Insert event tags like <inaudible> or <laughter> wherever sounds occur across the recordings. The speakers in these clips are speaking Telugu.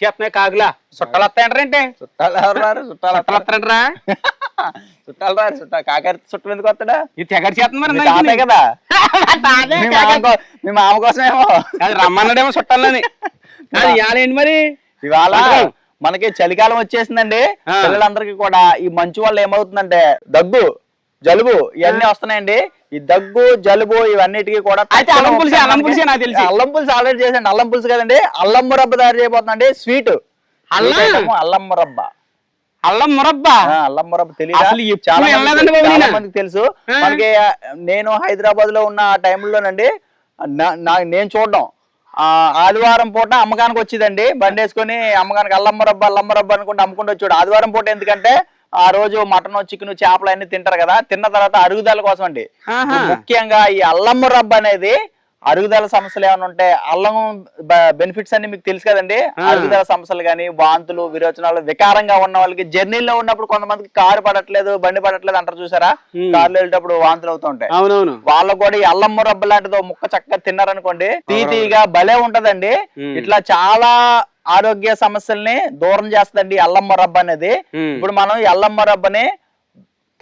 చేస్తున్నాయి కాగులా. చుట్టాలు వస్తాయంటారేంటి చుట్టాలు ఎవరు రారు చుట్టాలు చుట్టాలు వస్తారంటరా చుట్టాలు రారు చుట్టాలు కాకర చుట్టం ఎందుకు వస్తాడా? ఇది తెగడి చేస్తుంది మరి తాతే కదా. తాతే మీ మామ కో- మీ మామ కోసమేమో. అది రమ్మన్నాడేమో చుట్టాలని. <laughs> ఇవాళేంటి మరి? ఇవాళ. మనకి చలికాలం వచ్చేసిందండి. ఆ. పిల్లలందరికీ కూడా ఈ మంచు వల్ల ఏమవుతుందంటే దగ్గు. జలుబు ఇవన్నీ వస్తున్నాయండి. ఈ దగ్గు జలుబు ఇవన్నిటికీ కూడా అయితే అల్లం పులుసే, అల్లం పులుసే నాకు తెలిసి. అల్లం పులుసు ఆల్రెడీ చేసండి అల్లం పులుసు కదండి. అల్లం మురబ్బ తయారు చేయబోతుందండి స్వీట్. అల్లం? అల్లం మురబ్బ. అల్లం మురబ్బా? అల్లం మురబ్బ తెలియదు? చాలా మందికి- తెలుసు. మనకి నేను హైదరాబాద్లో ఉన్న ఆ టైంలోనండి నేను చూడడం. ఆ, ఆదివారం పూట అమ్మకానికి వచ్చిందండి. బండి వేసుకొని అమ్మకానికి అల్లమ్మ రబ్బ అల్లమ్మ రబ్బ అనుకుంటే అమ్ముకుంటూ వచ్చాడు ఆదివారం పూట ఎందుకంటే ఆ రోజు మటన్ చికెన్ చేపలు అన్ని తింటారు కదా తిన్న తర్వాత అరుగుదల కోసం అండి. ముఖ్యంగా ఈ అల్లమ్మ రబ్బ అనేది అరుగుదల సమస్యలు ఏమైనా ఉంటే అల్లం బెనిఫిట్స్ అన్ని మీకు తెలుసు కదండి. అరుగుదల సమస్యలు కానీ వాంతులు విరోచనాలు వికారంగా ఉన్న వాళ్ళకి జర్నీలో ఉన్నప్పుడు కొంతమందికి కారు పడట్లేదు బండి పడట్లేదు అంటారు చూసారా. కారులో వెళ్ళేటప్పుడు వాంతులు అవుతూ ఉంటాయి వాళ్ళకు కూడా ఈ అల్లం మురబ్బ లాంటిదో ముక్క చక్కగా తిన్నారనుకోండి తీతీగా భలే ఉంటదండి. ఇట్లా చాలా ఆరోగ్య సమస్యల్ని దూరం చేస్తుందండి అల్లం మురబ్బ అనేది. ఇప్పుడు మనం ఈ అల్లం మురబ్బని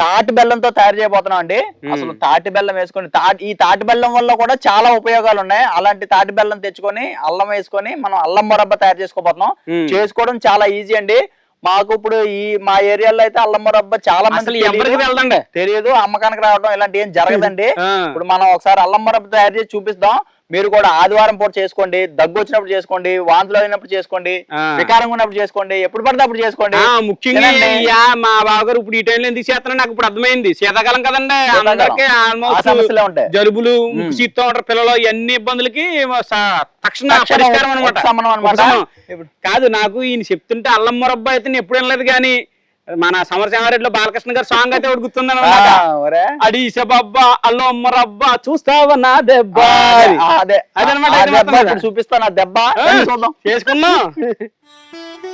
తాటి బెల్లంతో తయారు చేయబోతున్నాం అండి. అసలు తాటి బెల్లం వేసుకొని తాటి ఈ తాటి బెల్లం వల్ల కూడా చాలా ఉపయోగాలు ఉన్నాయి. అలాంటి తాటి బెల్లం తెచ్చుకొని అల్లం వేసుకొని మనం అల్లం మురబ్బ తయారు చేసుకోబోతున్నాం. చేసుకోవడం చాలా ఈజీ అండి. మాకు ఇప్పుడు ఈ మా ఏరియాలో అయితే అల్లం మురబ్బ చాలా మంది తెలియదు అమ్మకానికి రావడం ఇలాంటి ఏం జరగదండి. ఇప్పుడు మనం ఒకసారి అల్లం మురబ్బ తయారు చేసి చూపిస్తాం. మీరు కూడా ఆదివారం పూట చేసుకోండి దగ్గు వచ్చినప్పుడు చేసుకోండి వాంతులు అయినప్పుడు చేసుకోండి ఆ. వికారంగా ఉన్నప్పుడు చేసుకోండి ఎప్పుడు పడితే అప్పుడు చేసుకోండి. ఆ, ముఖ్యంగా మా బావగారు ఇప్పుడు ఈ టైంలో ఎందుకు చేస్తున్నా నాకు ఇప్పుడు అర్థమైంది. శీతాకాలం కదండి. అందరికీ ఆల్మోస్ట్ ఉంటాయి. జలుబులు చీత్తో ఉంటారు పిల్లలు ఇవన్నీ ఇబ్బందులకి తక్షణ పరిష్కారం అనమాట కాదు నాకు ఈయన చెప్తుంటే అల్లం మురబ్బా అయితే నేను ఎప్పుడు వినలేదు కానీ మన సమరసింహారెడ్డిలో బాలకృష్ణ గారి సాంగ్ అయితే ఒకటి గుర్తుందని. అడిసే బాబ్బా అల్లం మురబ్బా చూస్తావా నా దెబ్బ అదే అదనమాట, ఇప్పుడు చూపిస్తాను ఆ దెబ్బ చేసుకున్నాం <laughs>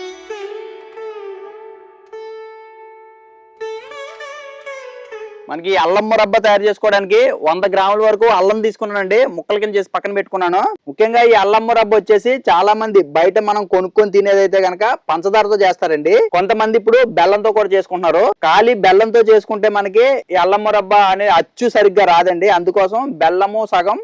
మనకి అల్లం మురబ్బ తయారు చేసుకోవడానికి వంద గ్రాముల వరకు అల్లం తీసుకున్నానండి. ముక్కల కింద చేసి పక్కన పెట్టుకున్నాను. ముఖ్యంగా ఈ అల్లం మురబ్బ వచ్చేసి చాలా మంది బయట మనం కొనుక్కొని తినేదైతే గనక పంచదారతో చేస్తారండి. కొంతమంది ఇప్పుడు బెల్లంతో కూడా చేసుకుంటున్నారు. ఖాళీ బెల్లంతో చేసుకుంటే మనకి ఈ అల్లం మురబ్బ అనే అచ్చు సరిగ్గా రాదండి. అందుకోసం బెల్లము సగం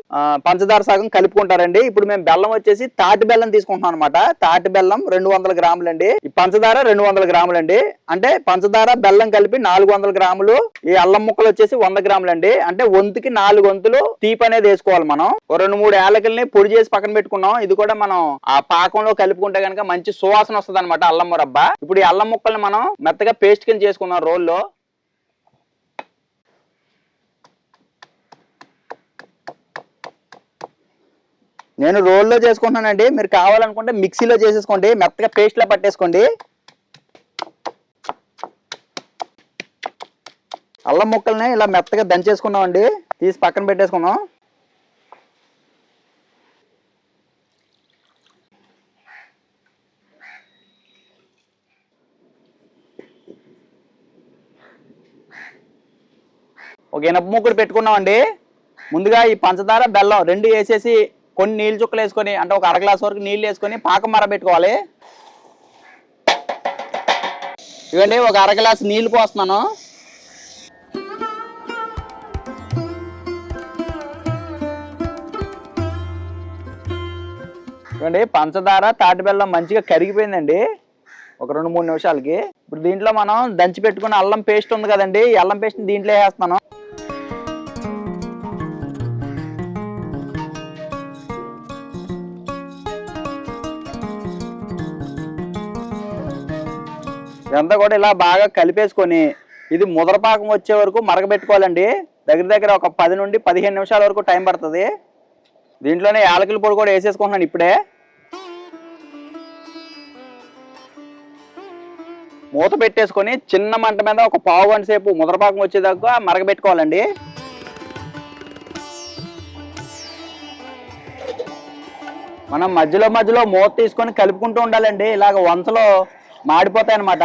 పంచదార సగం కలుపుకుంటారండి. ఇప్పుడు మేము బెల్లం వచ్చేసి తాటి బెల్లం తీసుకుంటున్నాం అనమాట తాటి బెల్లం రెండు వందల గ్రాములండి. ఈ పంచదార రెండు వందల గ్రాములండి. అంటే పంచదార బెల్లం కలిపి నాలుగు వందల గ్రాములు ఈ అల్లం ముక్కలు వచ్చేసి వంద గ్రాములండి. అంటే వంతుకి నాలుగు వంతులు తీపి అనేది వేసుకోవాలి మనం. రెండు మూడు ఏలకల్ని పొడి చేసి పక్కన పెట్టుకున్నాం. ఇది కూడా మనం ఆ పాకంలో కలుపుకుంటే కనుక మంచి సువాసన వస్తుంది అనమాట అల్లం మురబ్బ. ఇప్పుడు ఈ అల్లం ముక్కల్ని మనం మెత్తగా పేస్ట్ కింద చేసుకున్నాం రోల్లో. నేను రోల్లో చేసుకుంటున్నానండి. మీరు కావాలనుకుంటే మిక్సీలో చేసేసుకోండి. మెత్తగా పేస్ట్లో పట్టేసుకోండి. అల్లం ముక్కల్ని ఇలా మెత్తగా దంచేసుకున్నామండి. తీసి పక్కన పెట్టేసుకున్నాం. ఒక ఇనప ముక్కుడు పెట్టుకున్నామండి. ముందుగా ఈ పంచదార బెల్లం రెండు వేసేసి కొన్ని నీళ్ళు చుక్కలు వేసుకొని అంటే ఒక అర గ్లాస్ వరకు నీళ్ళు వేసుకొని పాకం మరబెట్టుకోవాలి ఇవ్వండి ఒక అర గ్లాస్ నీళ్ళు పోస్తున్నాను. ఇవ్వండి పంచదార తాటి బెల్లం మంచిగా కరిగిపోయిందండి. ఒక రెండు మూడు నిమిషాలకి. ఇప్పుడు దీంట్లో మనం దంచి పెట్టుకున్న అల్లం పేస్ట్ ఉంది కదండి అల్లం పేస్ట్ దీంట్లో వేస్తాను ఇదంతా కూడా ఇలా బాగా కలిపేసుకొని ఇది ముదరపాకం వచ్చే వరకు మరగబెట్టుకోవాలండి. దగ్గర దగ్గర ఒక పది నుండి పదిహేను నిమిషాల వరకు టైం పడుతుంది. దీంట్లోనే యాలకుల పొడి కూడా వేసేసుకుంటున్నాను ఇప్పుడే. మూత పెట్టేసుకొని చిన్న మంట మీద ఒక పావు గంట సేపు ముదరపాకం వచ్చేదాకా మరగబెట్టుకోవాలండి. మనం మధ్యలో మధ్యలో మూత తీసుకొని కలుపుకుంటూ ఉండాలండి. ఇలాగ వంచలో మాడిపోతాయి అన్నమాట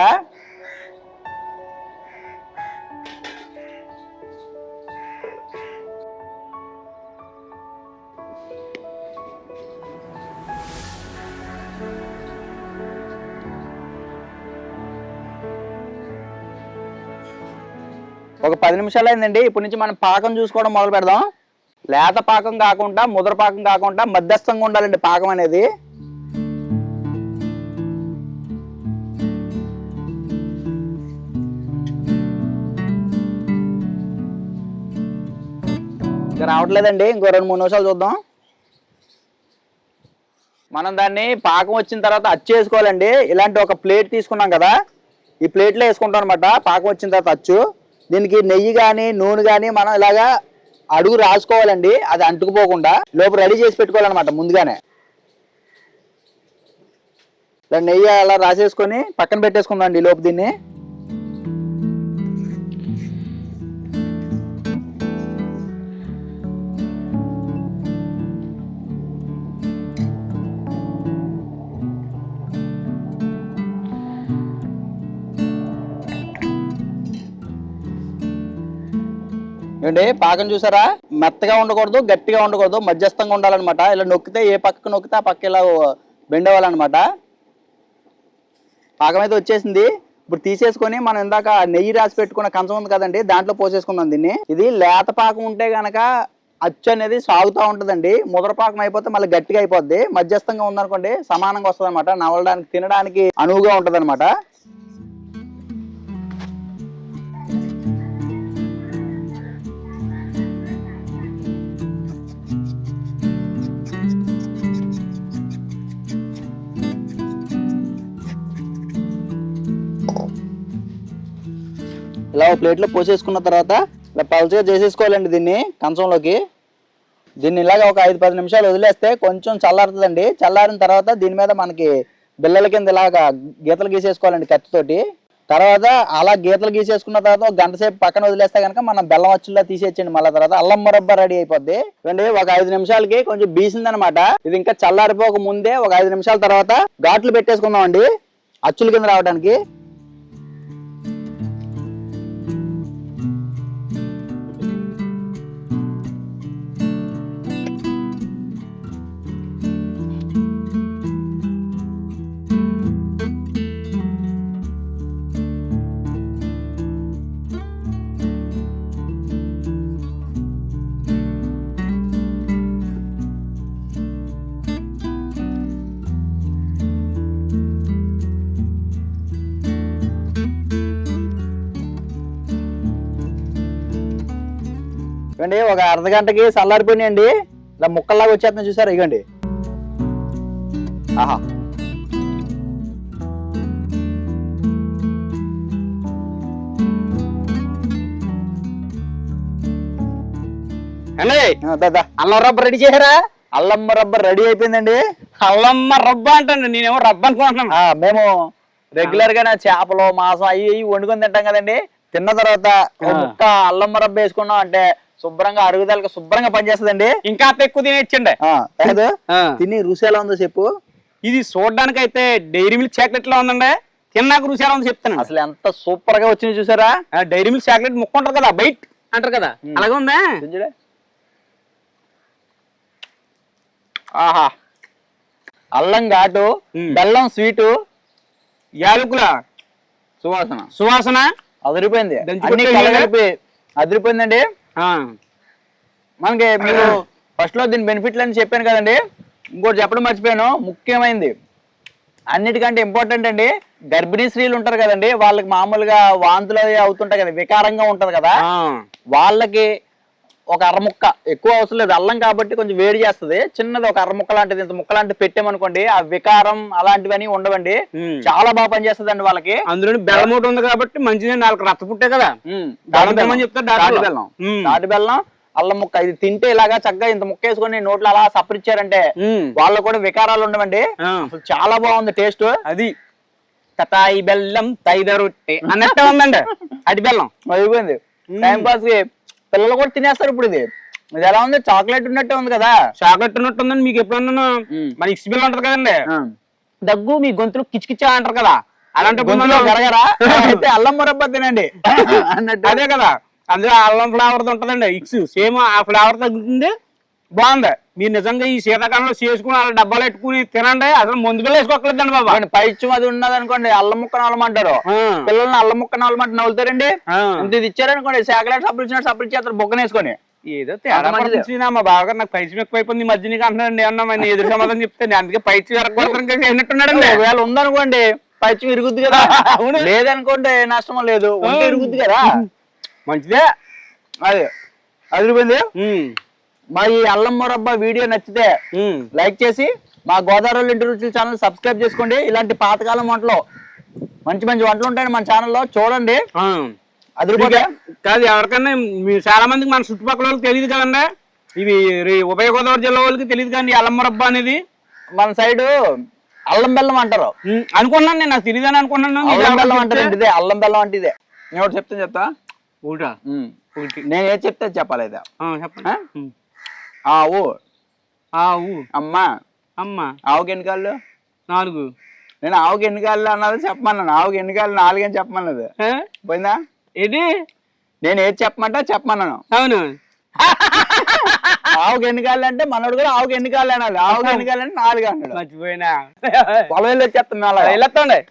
ఒక పది నిమిషాలు అయిందండి. ఇప్పటి నుంచి మనం పాకం చూసుకోవడం మొదలు పెడదాం. లేత పాకం కాకుండా ముద్ర పాకం కాకుండా మధ్యస్థంగా ఉండాలండి పాకం అనేది. రావట్లేదండి. ఇంకో రెండు మూడు నిమిషాలు చూద్దాం. మనం దాన్ని పాకం వచ్చిన తర్వాత అచ్చు వేసుకోవాలండి ఇలాంటి ఒక ప్లేట్ తీసుకున్నాం కదా. ఈ ప్లేట్లో వేసుకుంటాం అనమాట పాకం వచ్చిన తర్వాత అచ్చు. దీనికి నెయ్యి కానీ నూనె కానీ మనం ఇలాగా అడుగు రాసుకోవాలండి. అది అంటుకుపోకుండా లోపు రెడీ చేసి పెట్టుకోవాలన్నమాట ముందుగానే. ఇలా నెయ్యి అలా రాసేసుకొని పక్కన పెట్టేసుకుందాం అండి లోపు దీన్ని. ఏంటి? పాకం చూసారా? మెత్తగా ఉండకూడదు గట్టిగా ఉండకూడదు మధ్యస్థంగా ఉండాలన్నమాట. ఇలా నొక్కితే ఏ పక్కకు నొక్కితే ఆ పక్క ఇలా బెండ్ అవ్వాలన్నమాట పాకం అయితే వచ్చేసింది. ఇప్పుడు తీసేసుకొని మనం ఇందాక నెయ్యి రాసి పెట్టుకున్న కంచం ఉంది కదండి దాంట్లో పోసేసుకున్నాం దీన్ని. ఇది లేత పాకం ఉంటే గనక అచ్చు అనేది సాగుతూ ఉంటుందండి. ముద్ర పాకం అయిపోతే మళ్ళీ గట్టిగా అయిపోద్ది. మధ్యస్థంగా ఉందనుకోండి సమానంగా వస్తుంది అనమాట నవలడానికి తినడానికి అనువుగా ఉంటది ఇలా ఒక ప్లేట్లో పోసేసుకున్న తర్వాత ఇలా పలుచగా చేసేసుకోవాలండి దీన్ని కంచంలోకి దీన్ని ఇలాగ ఒక ఐదు పది నిమిషాలు వదిలేస్తే కొంచెం చల్లారుతుందండి. చల్లారిన తర్వాత దీని మీద మనకి బిల్లల కింద ఇలాగా గీతలు గీసేసుకోవాలండి కత్తితోటి. తర్వాత అలా గీతలు గీసేసుకున్న తర్వాత ఒక గంట సేపు పక్కన వదిలేస్తే కనుక మనం బెల్లం వచ్చులా తీసేయచ్చండి మళ్ళీ తర్వాత అల్లం మురబ్బ రెడీ అయిపోద్ది. చూడండి ఒక ఐదు నిమిషాలకి కొంచెం బీసిందనమాట. ఇది ఇంకా చల్లారిపోక ముందే ఒక ఐదు నిమిషాల తర్వాత ఘాట్లు పెట్టేసుకుందాం అండి అచ్చుల కింద రావడానికి ఇవ్వండి ఒక అర్ధ గంటకి చల్లారిపోయినాయండి ఇలా ముక్కల్లాగా వచ్చేస్తున్నాయి చూసారా ఇగండి. ఆహా. అండి. అల్లం రబ్బ రెడీ చేశారా? అల్లం రబ్బర్ రెడీ అయిపోయిందండి. అల్లమ్మ రబ్బ అంటండి నేనేమో రబ్బ అనుకుంటున్నాను. మేము రెగ్యులర్గా చేపలు మాంసం అవి వండుకొని తింటాం కదండి. తిన్న తర్వాత. ముక్క అల్లం రబ్బ వేసుకున్నాం అంటే శుభ్రంగా అరుగుదలకు శుభ్రంగా పనిచేస్తుందండి. ఇంకా ఎక్కువ తినేచ్చండి. తిని రుచి ఎలా ఉందో చెప్పు. ఇది చూడడానికి అయితే డైరీ మిల్క్ చాక్లెట్ లా ఉందండి. తిన్నాక రుచి ఎలా ఉందో చెప్తాను. అసలు ఎంత సూపర్గా వచ్చింది చూసారా? డైరీ మిల్క్ చాక్లెట్ ముక్క ఉంటారు కదా బైట్ అంటారు కదా. అలాగే ఉందా. ఆహా. అల్లం ఘాటు. బెల్లం స్వీటు యాలకుల. సువాసన. సువాసన. అదిరిపోయింది. అదిరిపోయిందండి. మనకి మీరు ఫస్ట్లో దీని బెనిఫిట్లు అని చెప్పాను కదండి. ఇంకోటి చెప్పడం మర్చిపోయాను. ముఖ్యమైనది అన్నిటికంటే ఇంపార్టెంట్ అండి గర్భిణీ స్త్రీలు ఉంటారు కదండి. వాళ్ళకి మామూలుగా వాంతులు అవి అవుతుంటాయి కదా వికారంగా ఉంటది కదా. వాళ్ళకి ఒక అర ముక్క ఎక్కువ అవసరం లేదు. అల్లం కాబట్టి కొంచెం వేడి చేస్తుంది. చిన్నది ఒక అర ముక్క లాంటిది. ఇంత ముక్క లాంటిది పెట్టామనుకోండి ఆ వికారం అలాంటివన్నీ ఉండవండి. చాలా బాగా పనిచేస్తుంది అండి వాళ్ళకి. అందులో బెల్లం ఒకటి ఉంది కాబట్టి మంచిది. నాలుగు రక్త పుట్టే కదా. ఉమ్, బెల్లం చెప్తారు. డాక్టర్లు. బెల్లం. అల్లం ముక్క. ఇది తింటే ఇలాగా చక్కగా ఇంత ముక్క వేసుకొని నోట్లో అలా సప్పరిచ్చారంటే ఉమ్. వాళ్ళకు కూడా వికారాలు ఉండవండి. చాలా బాగుంది టేస్ట్. అది. తతాయి బెల్లం తైద రొట్టె. అన్నట్టే ఉందండి. అడి బెల్లం. అయిపోయింది. టైం పాస్కి పిల్లలు కూడా తినేస్తారు ఇప్పుడు ఇది. ఇది ఎలా ఉంది? చాక్లెట్ ఉన్నట్టే ఉంది కదా. చాక్లెట్ ఉన్నట్టు ఉందండి మీకు ఎప్పుడన్నా. మన ఇక్స్ బిల్ ఉంటది కదండి. దగ్గు మీ గొంతులో కిచకిచా అంటారు కదా. అలాంటి గరగరా? <laughs> అయితే అల్లం మురబ్బ తినండి. అన్నట్టు. అదే కదా. అందులో అల్లం ఫ్లేవర్ ఉంటదండి ఇక్స్ సేమ్ ఆ ఫ్లేవర్ తగ్గుతుంది. బాగుంది. మీరు నిజంగా ఈ శీతాకాలంలో చేసుకుని అలా డబ్బాలు పెట్టుకుని తినండి. అసలు ముందుగా వేసుకోకలేదండి బాబా. పైచ్యం అది ఉన్నది అనుకోండి అల్లం ముక్క నవలమంటారు. పిల్లల్ని అల్లం ముక్క నవలమంటే నవ్వుతారండి ఇది ఇచ్చారనుకోండి శాఖలాట్ సబ్బులు ఇచ్చినట్టు సబ్బులు ఇచ్చేస్తారు బొగ్గనేసుకొని ఏదో తేడా మా బావగారు నాకు పైచి ఎక్కువైపోయింది మధ్య నీకు అంటున్నాడు ఏమన్నా ఎదురు సమాధానం చెప్తే నేను అందుకే పైచి ఎరగొడతాను ఒకవేళ ఉందనుకోండి పైచ్యం ఇరుగుద్ది కదా. లేదనుకోండి నష్టం లేదు. ఉంటే ఇరుగుద్ది కదా. మంచిదే. అది. అదిరిపోయింది ఉమ్, మా ఈ అల్లం మొరబ్బా వీడియో నచ్చితే. లైక్ చేసి మా గోదావరి ఇంటి రుచుల ఛానల్ సబ్స్క్రైబ్ చేసుకోండి. ఇలాంటి పాతకాలం వంటలు మంచి మంచి వంటలు ఉంటాయండి మన ఛానల్లో చూడండి. అదిరిపోతే కాదు ఎవరికన్నా మీ చాలా మందికి మన చుట్టుపక్కల వాళ్ళకి తెలియదు కదండి. ఇవి ఉభయ గోదావరి జిల్లా వాళ్ళకి తెలియదు కదండి అల్లమ్మరబ్బా అనేది. మన సైడు అల్లం బెల్లం అంటారు. అనుకున్నాను నేను నాకు తెలియదని అనుకున్నాను. మీరు అల్లం బెల్లం అంటారు ఇదే అల్లం బెల్లం అంటే ఇదే నేను ఒకటి చెప్తే చెప్తా ఒకటా? నేను ఏది చెప్తే అది చెప్పాలి చెప్పండి. ఆవు. ఆవు. అమ్మ. అమ్మ. ఆవుకి ఎన్ని కాళ్ళు నాలుగు. నేను ఆవుకి ఎన్ని కాళ్ళు అన్నది చెప్పమన్నాను. ఆవుకి ఎన్ని కాళ్ళు నాలుగని చెప్పమన్నది. ఏ? పోయిందా? ఏంటి నేను ఏది చెప్పమంటే చెప్పమన్నాను. అవును. <laughs> ఆవుకి ఎన్ని కాళ్ళు అంటే మనోడు కూడా ఆవుకి ఎన్ని కాళ్ళు అనాలి. ఆవుకి ఎన్ని కాళ్ళు అంటే నాలుగు అన్నాడు. మర్చిపోయినా. పొలం వెళ్ళి వచ్చేస్తాం అలా వెళ్ళొస్తాండి.